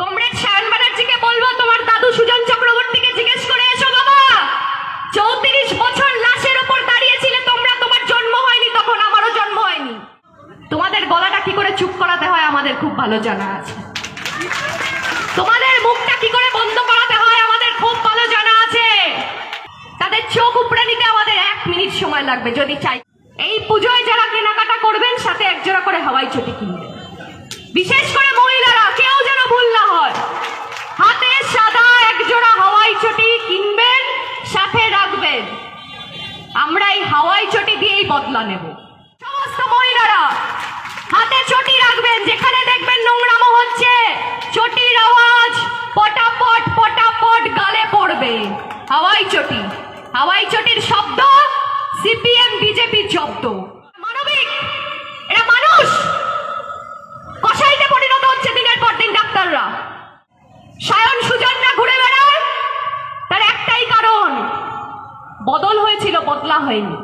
Comrade ব্যানার্জিকে বলব, তোমার দাদু সুজন চক্রবর্তীকে জিজ্ঞেস করে এসো বাবা। চৌত্রিশ বছর লাশের ওপর দাঁড়িয়েছিলে তোমরা, তোমার জন্ম হয়নি তখন, আমারও জন্ম হয়নি। তোমাদের গলাটা কি করে চুপ করাতে হয় আমাদের খুব ভালো জানা আছে। তোমাদের মুখটা কি করে বন্ধ করাতে হয় আমাদের খুব ভালো জানা আছে। তাদের চোখ উপড়ে নিতে আমাদের এক মিনিট সময় লাগবে, যদি চাই। এই পুজোয় যারা কেনাকাটা করবেন, সাথে একজোড়া করে হাওয়াই চটি কিনবেন। বিশেষ করে মহিলারা কেউ যেন ভুল না হয় হাতে সাদা একজোড়া হাওয়াই চটি কিনবেন সাথে রাখবেন আমরা এই হাওয়াই চটি দিয়েই বদলা নেব। সমস্ত মহিলারা, হাতে চটি রাখবেন, যেখানে দেখবেন নোংরামো হচ্ছে। চটির আওয়াজ পটাপট পটাপট গালে পড়বে। হাওয়াই চটি, হাওয়াই চটির শব্দ সিপিএম বিজেপির শব্দ মানবিক, এরা মানুষ। কসাইতে পরিণত হচ্ছে দিনের পর দিন ডাক্তাররা। সায়ন সুজনরা ঘুরে বেড়ায়, তার একটাই কারণ, বদল বদলা হয়নি।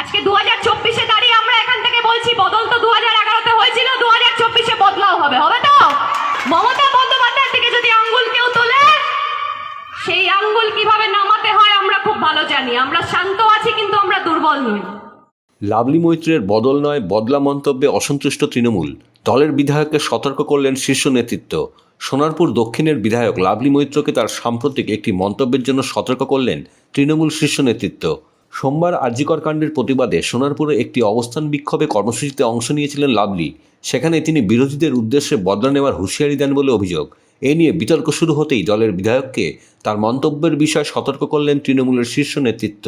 আজকে দু হাজার চব্বিশে দাঁড়িয়ে আমরা এখান থেকে বলছি, বদল তো দু হাজার এগারোতে হয়েছিল দু হাজার চব্বিশে বদলাও হবে হবে তো? মমতা বন্দ্যোপাধ্যায়ের দিকে যদি আঙ্গুল কেউ তোলে, সেই আঙ্গুল কীভাবে নামাতে হয় আমরা খুব ভালো জানি। আমরা শান্ত আছি, কিন্তু আমরা দুর্বল নই। লাভলি মৈত্রের বদল নয়, বদলা মন্তব্যে অসন্তুষ্ট তৃণমূল। দলের বিধায়ককে সতর্ক করলেন শীর্ষ নেতৃত্ব। সোনারপুর দক্ষিণের বিধায়ক লাভলি মৈত্রকে তার সাম্প্রতিক একটি মন্তব্যের জন্য সতর্ক করলেন তৃণমূল শীর্ষ নেতৃত্ব। সোমবার আর্যিকর কাণ্ডের প্রতিবাদে সোনারপুরে একটি অবস্থান বিক্ষোভে কর্মসূচিতে অংশ নিয়েছিলেন লাভলি। সেখানে তিনি বিরোধীদের উদ্দেশ্যে বদলা নেওয়ার হুঁশিয়ারি দেন বলে অভিযোগ। এ নিয়ে বিতর্ক শুরু হতেই দলের বিধায়ককে তার মন্তব্যের বিষয়ে সতর্ক করলেন তৃণমূলের শীর্ষ নেতৃত্ব।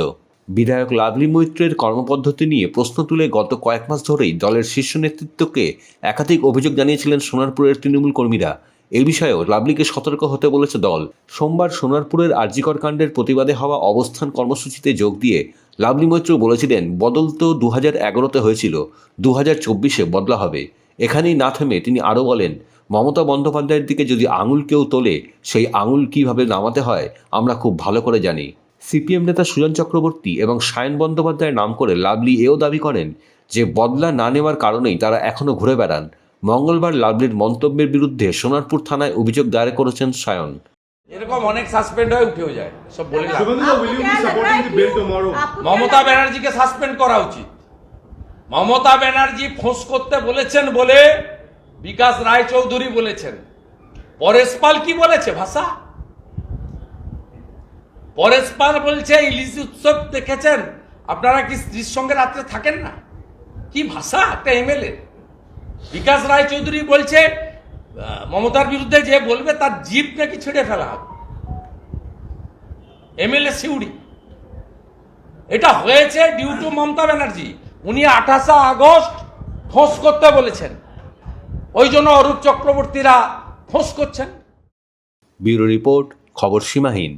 বিধায়ক লাভলি মৈত্রের কর্মপদ্ধতি নিয়ে প্রশ্ন তুলে গত কয়েক মাস ধরেই দলের শীর্ষ নেতৃত্বকে একাধিক অভিযোগ জানিয়েছিলেন সোনারপুরের তৃণমূল কর্মীরা। এই বিষয়েও লাভলিকে সতর্ক হতে বলেছে দল। সোমবার সোনারপুরের আর্যিকর কাণ্ডের প্রতিবাদে হওয়া অবস্থান কর্মসূচিতে যোগ দিয়ে লাভলি মৈত্র বলেছিলেন, বদল তো দু হাজার এগারোতে হয়েছিল দু হাজার চব্বিশে বদলা হবে। এখানেই না থেমে তিনি আরও বলেন, মমতা বন্দ্যোপাধ্যায়ের দিকে যদি আঙুল কেউ তোলে, সেই আঙুল কীভাবে নামাতে হয়, আমরা খুব ভালো করে জানি। সিপিএম নেতা সুজন চক্রবর্তী এবং সায়ন বন্দ্যোপাধ্যায়ের নাম করে লাভলি এও দাবি করেন যে, বদলা না নেওয়ার কারণেই তারা এখনও ঘুরে বেড়ান। মঙ্গলবার লাভলির মন্তব্যের বিরুদ্ধে সোনারপুর থানায় অভিযোগ দায়ের করেছেন সায়ন। এরকম অনেক সাসপেন্ড হয়ে উঠেও যায় সব বলে? মমতা ব্যানার্জিকে সাসপেন্ড করা উচিত। মমতা ব্যানার্জি ফোঁস করতে বলেছেন বলে বিকাশ রায় চৌধুরী বলেছেন। পরেশ পাল কি বলেছে ভাষা? পরেশ পাল বলছে ইলিশ উৎসব দেখেছেন আপনারা কি স্ত্রীর সঙ্গে রাত্রে থাকেন না? কি ভাষা? একটা এমএলএ বিকাশ রায় চৌধুরী বলছে মমতার বিরুদ্ধে যে বলবে তার জিপ নাকি ছেড়ে ফেলা হবে। এমএলএ সিউড়ি। এটা হয়েছে ডিউ টু মমতা ব্যানার্জি। উনি আঠাশে আগস্ট ফোঁস করতে বলেছেন। ওই জন্য অরূপ চক্রবর্তীরা ফোঁস করছেন। ব্যুরো রিপোর্ট, খবর সীমাহীন।